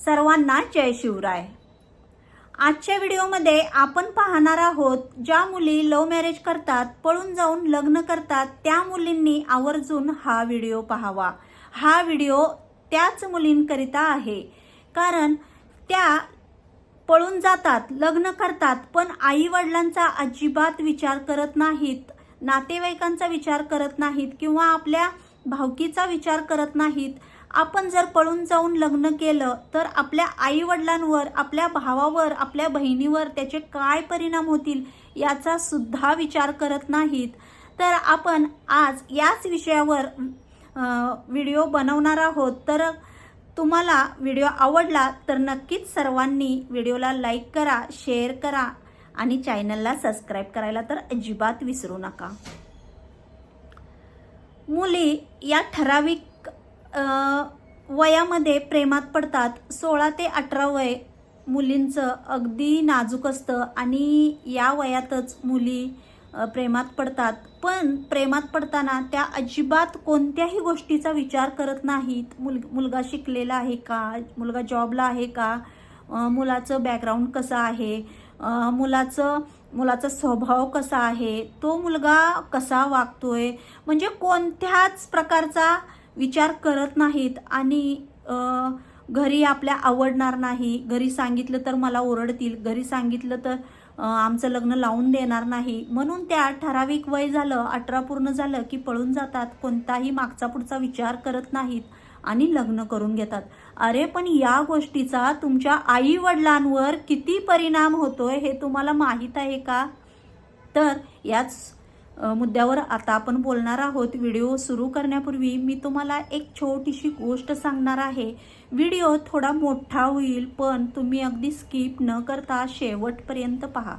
सर्वांना जय शिवराय. आजच्या व्हिडिओमध्ये आपण पाहणार आहोत ज्या मुली लव्ह मॅरेज करतात पळून जाऊन लग्न करतात त्या मुलींनी आवर्जून हा व्हिडिओ पाहावा. हा व्हिडिओ त्याच मुलींकरिता आहे. कारण त्या पळून जातात लग्न करतात पण आई वडिलांचा अजिबात विचार करत नाहीत नातेवाईकांचा विचार करत नाहीत किंवा आपल्या भावकीचा विचार करत नाहीत. आपण जर पळून जाऊन लग्न केलं तर आपल्या आई वडिलांवर आपल्या भावावर आपल्या बहिणीवर त्याचे काय परिणाम होतील याचा सुद्धा विचार करत नाहीत. तर आपण आज याच विषयावर व्हिडिओ बनवणार आहोत. तर तुम्हाला व्हिडिओ आवडला तर नक्कीच सर्वांनी व्हिडिओला लाईक करा शेअर करा आणि चॅनलला सबस्क्राईब करायला तर अजिबात विसरू नका. मुली या ठराविक वयामध्ये प्रेमात पडतात. सोळा ते अठरा वय मुलींचं अगदी नाजूक असतं आणि या वयातच मुली प्रेमात पडतात. पण प्रेमात पडताना त्या अजिबात कोणत्याही गोष्टीचा विचार करत नाहीत. मुल मुलगा शिकलेला आहे का? मुलगा जॉबला आहे का? मुलाचं बॅकग्राऊंड कसं आहे? मुलाचं मुलाचा स्वभाव कसा आहे? तो मुलगा कसा वागतोय? म्हणजे कोणत्याच प्रकारचा विचार करत नाहीत आणि घरी आपल्या आवडणार नाही. घरी सांगितलं तर मला ओरडतील. घरी सांगितलं तर आमचं लग्न लावून देणार नाही. म्हणून त्या ठराविक वय झालं अठरा पूर्ण झालं की पळून जातात. कोणताही मागचा पुढचा विचार करत नाहीत आणि लग्न करून घेतात. अरे पण या गोष्टीचा तुमच्या आई वडिलांवर किती परिणाम होतोय हे तुम्हाला माहीत आहे का? तर याच मुद्द्यावर आता आपण बोलणार आहोत. व्हिडिओ सुरू करण्यापूर्वी मी तुम्हाला एक छोटीशी गोष्ट सांगणार आहे. व्हिडिओ थोडा मोठा होईल पण तुम्ही अगदी स्किप न करता शेवटपर्यंत पहा.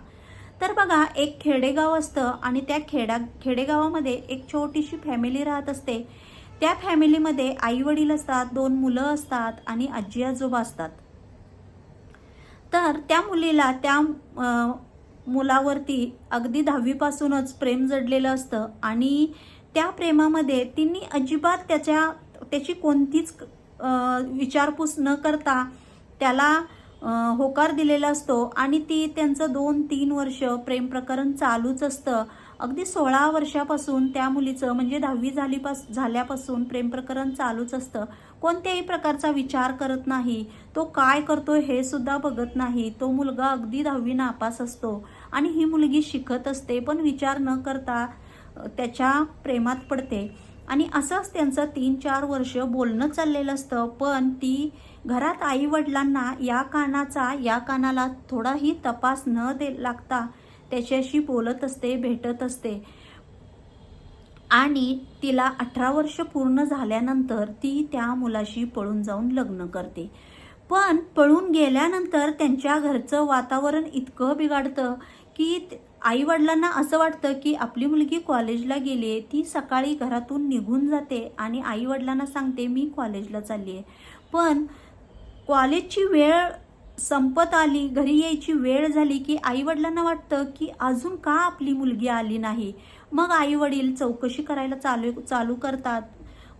तर बघा एक खेडेगाव असतं आणि त्या खेडा खेडेगावामध्ये एक छोटीशी फॅमिली राहत असते. त्या फॅमिलीमध्ये आई वडील असतात दोन मुलं असतात आणि आजी आजोबा असतात. तर त्या मुलीला त्या मुलावरती अगदी दहावीपासूनच प्रेम जडलेलं असतं आणि त्या प्रेमामध्ये तिने अजिबात त्याच्या त्याची कोणतीच विचारपूस न करता त्याला होकार दिलेला असतो आणि ती त्यांचं दोन तीन वर्ष प्रेम प्रकरण चालूच असतं. अगदी सोळा वर्षापासून त्या मुलीचं म्हणजे दहावी झाली पास झाल्यापासून प्रेम प्रकरण चालूच असतं. कोणत्याही प्रकारचा विचार करत नाही. तो काय करतो हे सुद्धा बघत नाही. तो मुलगा अगदी दहावी नापास असतो आणि ही मुलगी शिकत असते पण विचार न करता त्याच्या प्रेमात पडते. आणि असंच त्यांचं तीन चार वर्ष बोलणं चाललेलं असतं पण ती घरात आई वडिलांना या कानाचा या कानाला थोडाही तपास न दे लागता त्याच्याशी बोलत असते भेटत असते. आणि तिला अठरा वर्ष पूर्ण झाल्यानंतर ती त्या मुलाशी पळून जाऊन लग्न करते. पण पळून गेल्यानंतर त्यांच्या घरचं वातावरण इतकं बिघडतं की आई वडिलांना असं वाटतं की आपली मुलगी कॉलेजला गेली आहे ती सकाळी घरातून निघून जाते आणि आई वडिलांना सांगते मी कॉलेजला चालली आहे. पण कॉलेजची वेळ संपत आली घरी यायची वेळ झाली की आई वडिलांना वाटतं की अजून का आपली मुलगी आली नाही? मग आई वडील चौकशी करायला चालू चालू करतात.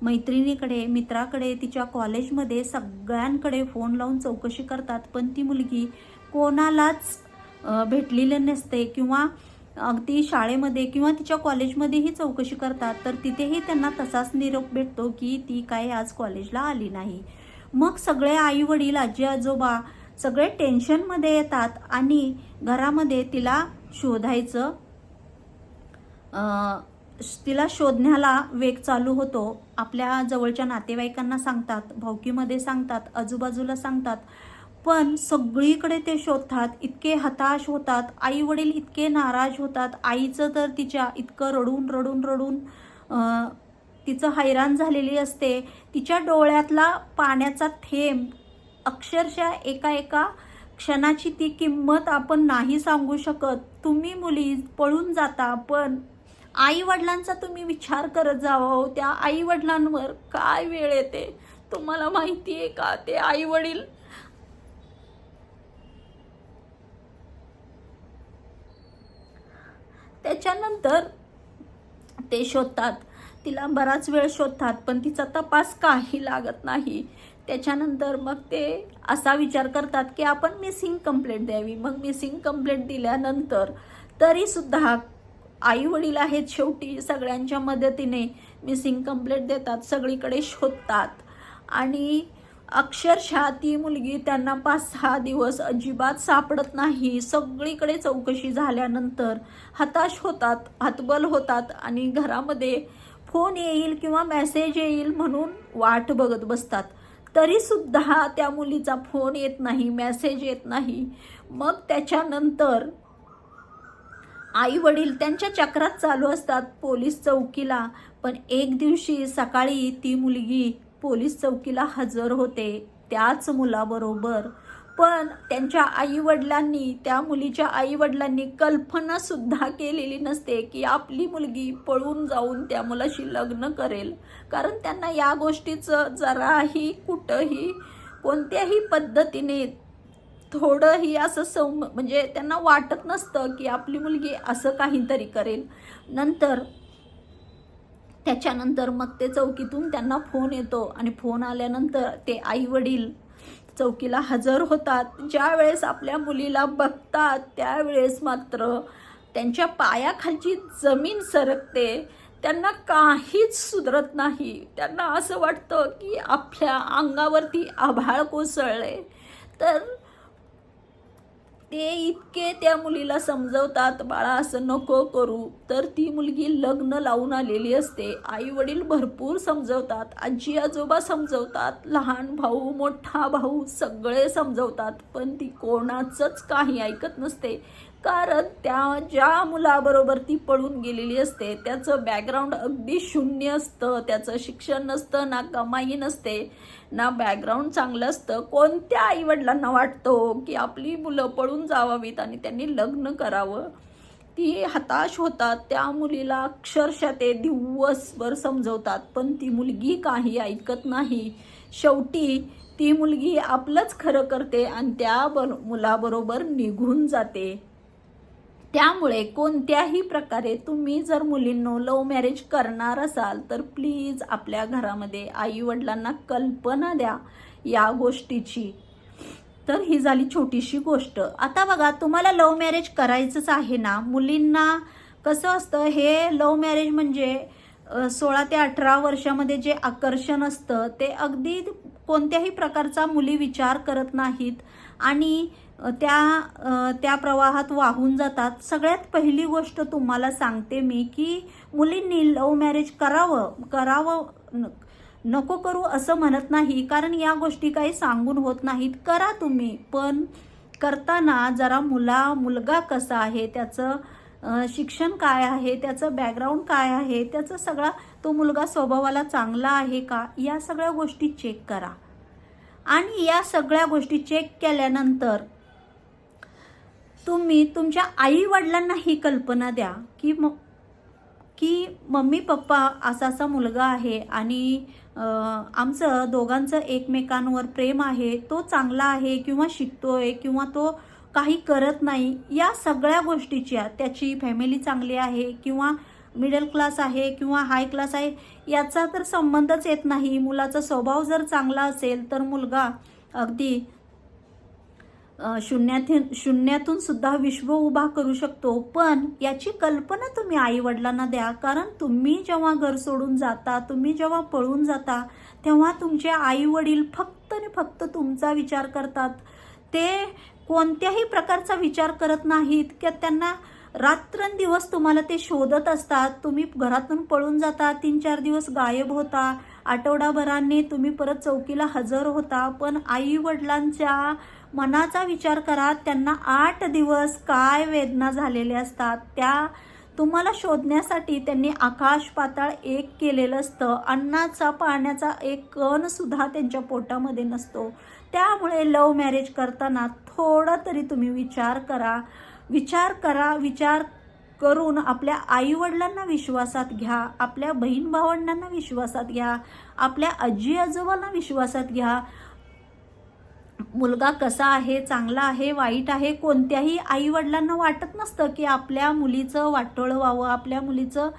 मैत्रिणीकडे मित्राकडे तिच्या कॉलेजमध्ये सगळ्यांकडे फोन लावून चौकशी करतात. पण ती मुलगी कोणालाच भेटलेलं भेटलेली नसते किंवा अगदी शाळेमध्ये किंवा तिच्या कॉलेजमध्येही चौकशी करतात. तर तिथेही त्यांना तसाच निरोप भेटतो की ती काय आज कॉलेजला आली नाही. मग सगळे आई वडील आजी आजोबा सगळे टेन्शनमध्ये येतात आणि घरामध्ये तिला शोधायचं तिला शोधण्याला वेग चालू होतो. आपल्या जवळच्या नातेवाईकांना सांगतात भावकीमध्ये सांगतात आजूबाजूला सांगतात. पण सगळीकडे ते शोधतात इतके हताश होतात आई वडील इतके नाराज होतात आईचं तर तिच्या इतकं रडून रडून रडून तिचं हैराण झालेली असते. तिच्या डोळ्यातला पाण्याचा थेंब अक्षरशः एका एका क्षणाची ती किंमत आपण नाही सांगू शकत. तुम्ही मुली पळून जाता पण आई वडिलांचा तुम्ही विचार करत जावा हो. त्या आई वडिलांवर काय वेळ येते? तुम्हाला माहिती आहे का? ते आई वडील त्याच्यानंतर ते शोधतात. तिला बराच वेळ शोधतात पण तिचा तपास काही लागत नाही. त्याच्यानंतर मग ते असा विचार करतात की आपण मिसिंग कंप्लेंट द्यावी. मग मिसिंग कंप्लेंट दिल्यानंतर तरीसुद्धा आई वडील आहेत शेवटी सगळ्यांच्या मदतीने मिसिंग कंप्लेंट देतात सगळीकडे शोधतात. आणि अक्षरशः ती मुलगी त्यांना पाच सहा दिवस अजिबात सापडत नाही. सगळीकडे चौकशी झाल्यानंतर हताश होतात हतबल होतात आणि घरामध्ये फोन येईल किंवा मेसेज येईल म्हणून वाट बघत बसतात. तरीसुद्धा त्या मुलीचा फोन येत नाही मेसेज येत नाही. मग त्याच्यानंतर आई वडील त्यांच्या चक्रात चालू असतात पोलीस चौकीला. पण एक दिवशी सकाळी ती मुलगी पोलीस चौकीला हजर होते. त्याच मुलाबरोबर पण त्यांच्या आईवडिलांनी त्या मुलीच्या आईवडिलांनी कल्पना सुद्धा केलेली नसते की आपली मुलगी पळून जाऊन त्या मुलाशी लग्न करेल. कारण त्यांना या गोष्टीचं जराही कुठंही कोणत्याही पद्धतीने थोडंही असं सौम म्हणजे त्यांना वाटत नसतं की आपली मुलगी असं काहीतरी करेल. नंतर त्याच्यानंतर मग ते चौकीतून त्यांना फोन येतो आणि फोन आल्यानंतर ते आई वडील चौकीला हजर होतात. ज्या वेळेस आपल्या मुलीला बघतात त्यावेळेस मात्र त्यांच्या पायाखालची जमीन सरकते. त्यांना काहीच सुधरत नाही. त्यांना असं वाटतं की आपल्या अंगावरती आभाळ कोसळले. तर ते इतके त्या मुलीला समजवतात बाळा असं नको करू. तर ती मुलगी लग्न लावून आलेली असते. आई वडील भरपूर समजवतात आजी आजोबा समजवतात लहान भाऊ मोठा भाऊ सगळे समजवतात पण ती कोणाचंच काही ऐकत नसते. कारण त्या ज्या मुलाबरोबर ती पळून गेलेली असते त्याचं बॅकग्राऊंड अगदी शून्य असतं. त्याचं शिक्षण नसतं ना कमाई नसते ना बॅकग्राऊंड चांगलं असतं. कोणत्या आईवडिलांना वाटतो की आपली मुलं पळून जावावीत आणि त्यांनी लग्न करावं? ती हताश होतात. त्या मुलीला अक्षरशः ते दिवसभर समजवतात. पण ती मुलगी काही ऐकत नाही. शेवटी ती मुलगी आपलंच खरं करते आणि त्या बर मुलाबरोबर निघून जाते. त्यामुळे कोणत्याही प्रकारे तुम्ही जर मुलींनो लव्ह मॅरेज करणार असाल तर प्लीज आपल्या घरामध्ये आई वडिलांना कल्पना द्या या गोष्टीची. तर ही झाली छोटीशी गोष्ट. आता बघा तुम्हाला लव्ह मॅरेज करायचंच आहे ना? मुलींना कसं असतं हे लव्ह मॅरेज म्हणजे सोळा ते अठरा वर्षामध्ये जे आकर्षण असतं ते अगदी कोणत्याही प्रकारचा मुली विचार करत नाहीत. आणि त्या त्या प्रवाहात वाहून जातात. सगळ्यात पहिली गोष्ट तुम्हाला सांगते मी की मुलींनी लव्ह मॅरेज करावं करावं न- नको करू असं म्हणत नाही. कारण या गोष्टी काही सांगून होत नाहीत. करा तुम्ही. पण करताना जरा मुला मुलगा कसा आहे त्याचं शिक्षण काय आहे त्याचं बॅकग्राऊंड काय आहे त्याचं सगळा तो मुलगा स्वभावाला चांगला आहे का या सगळ्या गोष्टी चेक करा. आणि या सगळ्या गोष्टी चेक केल्यानंतर तुम्ही तुमच्या आई वडिलांना ही कल्पना द्या की म की मम्मी पप्पा असा असा मुलगा आहे आणि आमचं दोघांचं एकमेकांवर प्रेम आहे तो चांगला आहे किंवा शिकतोय किंवा तो काही करत नाही या सगळ्या गोष्टीच्या त्याची फॅमिली चांगली आहे किंवा मिडल क्लास आहे किंवा हाय क्लास आहे याचा तर संबंधच येत नाही. मुलाचा स्वभाव जर चांगला असेल तर मुलगा अगदी शून्यातून शून्यातून सुद्धा विश्व उभा करू शकतो. पण याची कल्पना तुम्ही आई वडिलांना द्या. कारण तुम्ही जेव्हा घर सोडून जाता तुम्ही जेव्हा पळून जाता तेव्हा तुमचे आई वडील फक्त आणि फक्त तुमचा विचार करतात. ते कोणत्याही प्रकारचा विचार करत नाहीत. की त्यांना रात्रंदिवस तुम्हाला ते शोधत असतात. तुम्ही घरातून पळून जाता तीन चार दिवस गायब होता आठवडाभराने तुम्ही परत चौकीला हजर होता. पण आई वडिलांच्या मनाचा विचार करा त्यांना आठ दिवस काय वेदना झालेल्या असतात. त्या तुम्हाला शोधण्यासाठी त्यांनी आकाश पाताळ एक केलेलं असतं. अन्नाचा पाण्याचा एक कण सुद्धा त्यांच्या पोटामध्ये नसतो. त्यामुळे लव्ह मॅरेज करताना थोडा तरी तुम्ही विचार करा. विचार करा विचार करून आपल्या आईवडिलांना विश्वासात घ्या आपल्या बहीण भावंडांना विश्वासात घ्या आपल्या आजी आजोबांना विश्वासात घ्या. मुलगा कसा आहे चांगला आहे वाईट आहे कोणत्याही आईवडिलांना वाटत नसतं की आपल्या मुलीचं वाटोळं व्हावं आपल्या मुलीचं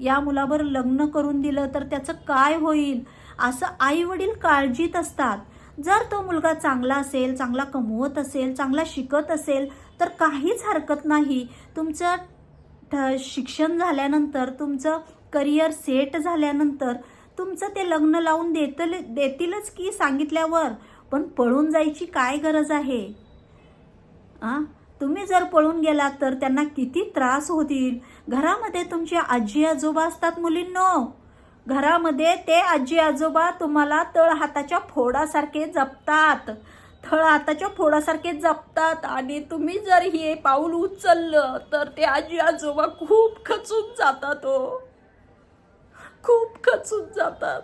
या मुलावर लग्न करून दिलं तर त्याचं काय होईल? असं आईवडील काळजीत असतात. जर तो मुलगा चांगला असेल चांगला कमवत असेल चांगला शिकत असेल तर काहीच हरकत नाही. तुमचं ठ- शिक्षण झाल्यानंतर तुमचं करिअर सेट झाल्यानंतर तुमचं ते लग्न लावून देतल देतीलच की सांगितल्यावर? पण पळून जायची काय गरज आहे? आ? तुम्ही जर पळून गेलात तर त्यांना किती त्रास होतील? घरामध्ये तुमचे आजी आजोबा असतात मुलींनो. घरामध्ये ते आजी आजोबा तुम्हाला तळ हाताच्या फोडासारखे जपतात. तळ हाताच्या फोडासारखे जपतात आणि तुम्ही जर हे पाऊल उचललं तर ते आजी आजोबा खूप खचून जातात हो. खूप खचून जातात.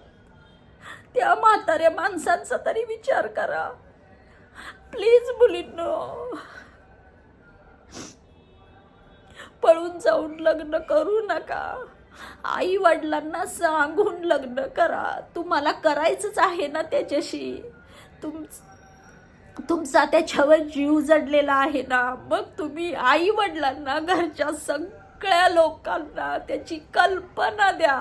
त्या म्हाताऱ्या माणसांचा तरी विचार करा. प्लीज मुलींनो. पळून जाऊन लग्न करू नका. आई वडिलांना सांगून लग्न करा. तुम्हाला करायचंच आहे ना त्याच्याशी. तुम तुमचा त्याच्यावर जीव जडलेला आहे ना मग तुम्ही आई वडिलांना घरच्या सगळ्या लोकांना त्याची कल्पना द्या.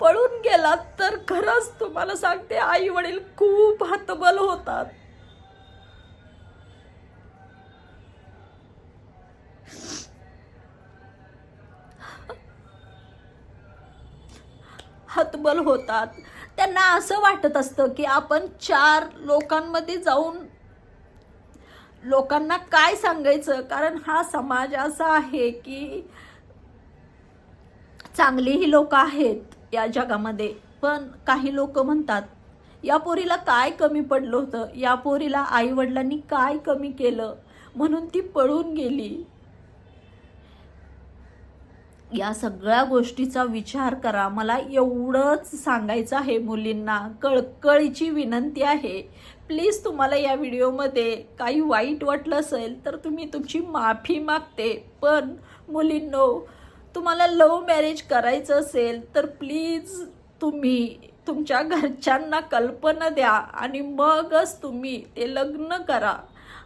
पळून गेलात तर खरंच तुम्हाला सांगते आई वडील खूप हतबल होतात. हतबल होतात. त्यांना असं वाटत असतं की आपण चार लोकांमध्ये जाऊन लोकांना काय सांगायचं? कारण हा समाज असा आहे की चांगलीही लोक आहेत या जगामध्ये पण काही लोक म्हणतात या पोरीला काय कमी पडलं होतं? या पोरीला आई वडिलांनी काय कमी केलं? म्हणून ती पळून गेली. या सगळ्या गोष्टीचा विचार करा. मला एवढंच सांगायचं आहे मुलींना. कळकळीची विनंती आहे. प्लीज तुम्हाला या व्हिडिओमध्ये काही वाईट वाटलं असेल तर तुम्ही तुमची माफी मागते. पण मुलींनो तुम्हाला लव्ह मॅरेज करायचं असेल तर प्लीज तुम्ही तुमच्या घरच्यांना कल्पना द्या आणि मगच तुम्ही ते लग्न करा.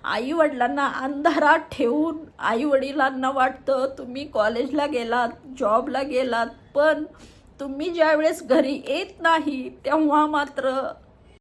आई वडिलांना अंधारात ठेवून आई वडिलांना वाटतं तुम्ही कॉलेजला गेलात जॉबला गेलात पण तुम्ही ज्यावेळेस घरी येत नाही तेव्हा मात्र